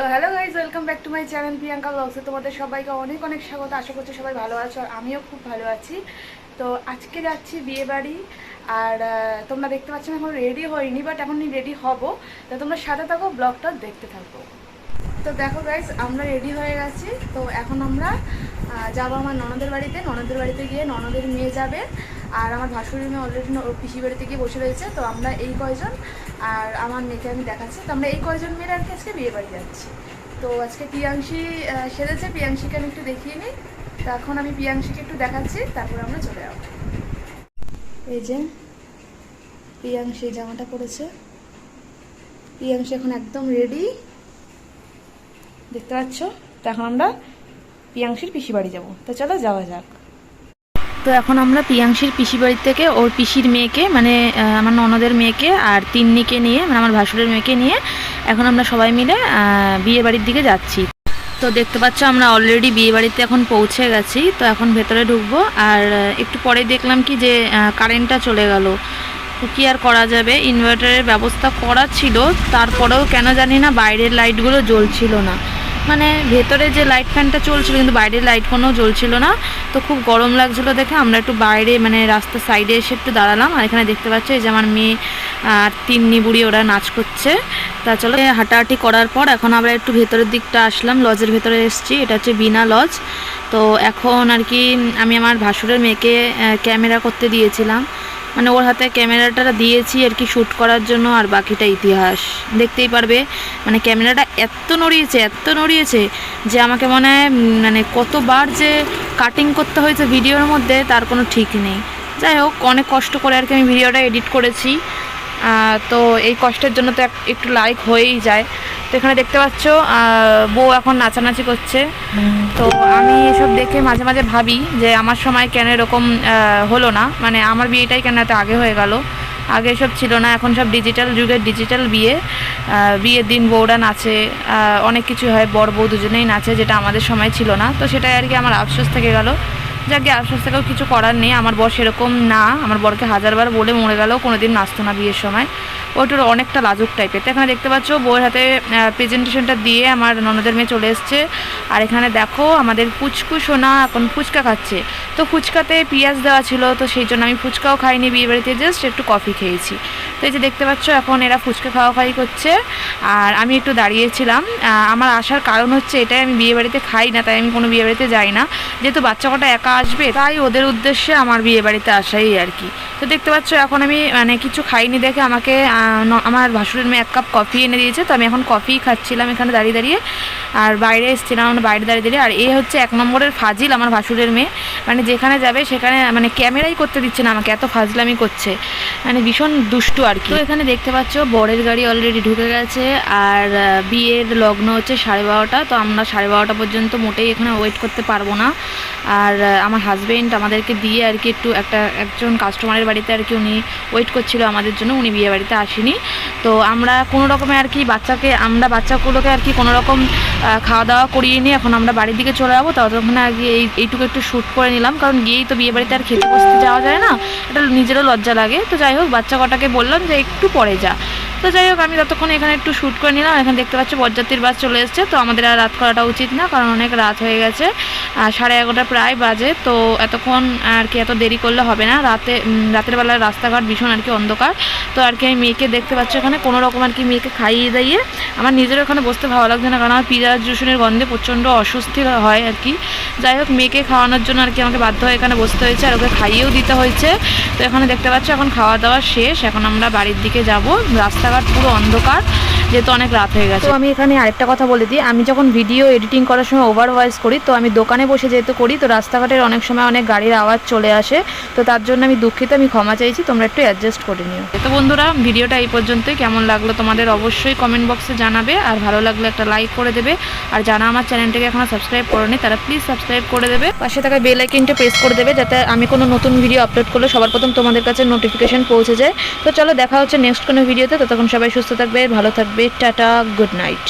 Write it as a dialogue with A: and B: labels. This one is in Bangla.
A: তো hello guys welcome back to my channel Priyanka ব্লগসে তোমাদের সবাইকে অনেক অনেক স্বাগত। আশা করছি সবাই ভালো আছো আর আমিও খুব ভালো আছি। তো আজকে যাচ্ছি বিয়ে বাড়ি আর তোমরা দেখতে পাচ্ছ এখন রেডি হইনি বাট এখন রেডি হব। তো তোমরা সাথে থাকো ব্লগটা দেখতে থাকো। তো দেখো গাইজ আমরা রেডি হয়ে গেছি। তো এখন আমরা যাব আমার ননদের বাড়িতে। ননদের বাড়িতে গিয়ে ননদের মেয়ে যাবে। আর আমার ভাসুরি মেয়ে অলরেডি পিসি বাড়িতে গিয়ে বসে রয়েছে। তো আমরা এই কয়জন আর আমার মেয়েকে আমি দেখাচ্ছি। তো আমরা এই কয়জন মেয়ের আর কি আজকে বিয়ে বাড়ি যাচ্ছি। তো আজকে আহ, সেরেছে পিয়াংশিকে আমি একটু দেখিয়ে নিই। তো এখন আমি পিয়াংশিকে একটু দেখাচ্ছি তারপর আমরা চলে যাব। এই যে এই জামাটা পরেছে। পিয়াংশি এখন একদম রেডি দেখতে পাচ্ছ? তো এখন আমরা পিয়াংশির পিসি বাড়ি যাব। তো চলো যাওয়া যাক। তো এখন আমরা প্রিয়াংশীর পিসি বাড়ি থেকে ওর পিসির মেয়েকে মানে আমার ননদের মেয়েকে আর তিন্নিকে নিয়ে মানে আমার ভাসুরের মেয়েকে নিয়ে এখন আমরা সবাই মিলে বিয়ে বাড়ির দিকে যাচ্ছি। তো দেখতে পাচ্ছ আমরা অলরেডি বিয়ে বাড়িতে এখন পৌঁছে গেছি। তো এখন ভেতরে ঢুকবো আর একটু পরে দেখলাম কি যে কারেন্টটা চলে গেল। কি আর করা যাবে? ইনভার্টারের ব্যবস্থা করা ছিল, তারপরেও কেন জানি না বাইরের লাইটগুলো জ্বলছিল না। মানে ভেতরে যে লাইট ফ্যানটা চলছিল, কিন্তু বাইরের লাইট কোনো জ্বলছিল না। তো খুব গরম লাগছিল দেখে আমরা একটু বাইরে মানে রাস্তার সাইডে এসে একটু দাঁড়ালাম। আর এখানে দেখতে পাচ্ছ এই যে আমার মেয়ে আর তিন্নি বুড়ি ওরা নাচ করছে। তা চলো হাঁটাহাঁটি করার পর এখন আমরা একটু ভেতরের দিকটা আসলাম। লজের ভেতরে এসেছি, এটা হচ্ছে বিনা লজ তো এখন আর কি আমি আমার ভাসুরের মেয়েকে ক্যামেরা করতে দিয়েছিলাম। মানে ওর হাতে ক্যামেরাটা দিয়েছি আর কি শ্যুট করার জন্য, আর বাকিটা ইতিহাস। দেখতেই পারবে মানে ক্যামেরাটা এত নড়িয়েছে এত নড়িয়েছে যে আমাকে মনে হয় মানে কতবার যে কাটিং করতে হয়েছে ভিডিওর মধ্যে, তার কোনো ঠিক নেই। যাই হোক, অনেক কষ্ট করে আর কি আমি ভিডিওটা এডিট করেছি। তো এই কষ্টের জন্য তো একটু লাইক হয়েই যায়। তো এখানে দেখতে পাচ্ছ বউ এখন নাচানাচি করছে। তো আমি এসব দেখে মাঝে মাঝে ভাবি যে আমার সময় কেন এরকম হলো না। মানে আমার বিয়েটাই কেন এত আগে হয়ে গেল? আগে এসব ছিল না, এখন সব ডিজিটাল যুগের ডিজিটাল বিয়ে। বিয়ের দিন বউরা নাচে অনেক কিছু হয়, বর বউ দুজনেই নাচে, যেটা আমাদের সময় ছিল না। তো সেটাই আর কি আমার আফসোস থেকে গেল। যাকে আফসোস থেকেও কিছু করার নেই। আমার বর সেরকম না। আমার বরকে হাজারবার বলে মরে গেলেও কোনোদিন নাচতো না বিয়ের সময়। ওইটার অনেকটা লাজুক টাইপের তো এখানে দেখতে পাচ্ছ, বউয়ের হাতে প্রেজেন্টেশনটা দিয়ে আমার ননদের মেয়ে চলে এসছে। আর এখানে দেখো, আমাদের পুচকু সোনা এখন ফুচকা খাচ্ছে। তো ফুচকাতে পেঁয়াজ দেওয়া ছিল, তো সেই জন্য আমি ফুচকাও খাইনি, বিয়েবাড়িতে জাস্ট একটু কফি খেয়েছি। তো এই যে দেখতে পাচ্ছ, এখন এরা ফুচকা খাওয়া খাওয়াই করছে। আর আমি একটু দাঁড়িয়েছিলাম। আমার আসার কারণ হচ্ছে এটাই, আমি বিয়ে বাড়িতে খাই না, তাই আমি কোনো বিয়ে বাড়িতে যাই না। যেহেতু বাচ্চা কটা একা আসবে, তাই ওদের উদ্দেশ্যে আমার বিয়ে বাড়িতে আসাই আর কি। তো দেখতে পাচ্ছ, এখন আমি মানে কিছু খাইনি দেখে আমাকে আমার ভাসুরের মেয়ে এক কাপ কফি এনে দিয়েছে। তো আমি এখন কফি খাচ্ছিলাম এখানে দাঁড়িয়ে দাঁড়িয়ে। আর বাইরে এসেছিলাম আমরা বাইরে দাঁড়িয়ে দাঁড়িয়ে। আর এ হচ্ছে এক নম্বরের ফাজিল আমার ভাসুরের মেয়ে। মানে যেখানে যাবে সেখানে মানে ক্যামেরাই করতে দিচ্ছে না আমাকে, এত ফাজলামি করছে। মানে ভীষণ দুষ্টু আর কি এখানে দেখতে পাচ্ছ, বরের গাড়ি অলরেডি ঢুকে গেছে, আর বিয়ের লগ্ন হচ্ছে সাড়ে বারোটা, তো আমরা সাড়ে বারোটা পর্যন্ত মোটেই এখানে ওয়েট করতে পারব না। আর আমার হাজবেন্ড আমাদেরকে দিয়ে আর কি একটু একটা, একজন কাস্টমারের বাড়িতে আর কি উনি ওয়েট করছিল আমাদের জন্য, উনি বিয়ে বাড়িতে আসেনি। তো আমরা কোনো রকমে আর কি বাচ্চাকে, আমরা বাচ্চাগুলোকে আর কি কোনো রকম খাওয়া দাওয়া করিয়ে নিয়ে এখন আমরা বাড়ির দিকে চলে যাব। ততক্ষণে আর কি এই, এইটুকু একটু শ্যুট করে নিলাম। কারণ গিয়েই তো বিয়ে বাড়িতে আর খেতে বসতে যাওয়া যায় না। এটা নিজেরও লজ্জা লাগে। তো যাই হোক, বাচ্চা কটাকে বললাম যে একটু পরে যা। তো যাই হোক, আমি ততক্ষণ এখানে একটু শ্যুট করে নিলাম। এখানে দেখতে পাচ্ছি বরযাত্রীর বাস চলে এসেছে। তো আমাদের আর রাত করাটা উচিত না, কারণ অনেক রাত হয়ে গেছে। আর সাড়ে এগারোটা প্রায় বাজে, তো এতক্ষণ আর কি এত দেরি করলে হবে না। রাতে রাতের বেলায় রাস্তাঘাট ভীষণ আর কি অন্ধকার। তো আর কি আমি মেয়েকে দেখতে পাচ্ছি এখানে, কোনো রকম আর কি মেয়েকে খাইয়ে দাইয়ে। আমার নিজের ওখানে বসতে ভালো লাগছে না, কারণ আমার পিঁয়াজ রসুনের গন্ধে প্রচণ্ড অস্বস্তি হয় আর কি। যাই হোক, মেয়েকে খাওয়ানোর জন্য আর কি আমাকে বাধ্য হয়ে এখানে বসতে হয়েছে, আর ওকে খাইয়েও দিতে হয়েছে। তো এখানে দেখতে পাচ্ছ, এখন খাওয়া দাওয়া শেষ। এখন আমরা বাড়ির দিকে যাব। রাস্তাঘাট পুরো অন্ধকার। যেহেতু অনেক রাত হয়ে গেছে। তো আমি এখানে আরেকটা কথা বলে দিই। আমি যখন ভিডিও এডিটিং করার সময় ওভার ভয়েস করি তো আমি দোকানে বসে যেহেতু করি তো রাস্তাঘাটের অনেক সময় অনেক গাড়ির আওয়াজ চলে আসে। তো তার জন্য আমি দুঃখিত আমি ক্ষমা চাইছি। তোমরা একটু অ্যাডজাস্ট করে নিও। তো বন্ধুরা ভিডিওটা এই পর্যন্তই। কেমন লাগল তোমাদের অবশ্যই কমেন্ট বক্সে জানাবে। আর ভালো লাগলে একটা লাইক করে দেবে। আর যারা আমার চ্যানেলটাকে এখনও সাবস্ক্রাইব করেনি তারা প্লিজ সাবস্ক্রাইব করে দেবে। পাশে থাকা বেল আইকনটা প্রেস করে দেবে যাতে আমি কোনো নতুন ভিডিও আপলোড করলে সবার প্রথম তোমাদের কাছে নোটিফিকেশন পৌঁছে যায়। তো চলো দেখা হচ্ছে নেক্সট কোনো ভিডিওতে ততক্ষণ সবাই সুস্থ থাকবে ভালো থাকবে টাটা গুড নাইট।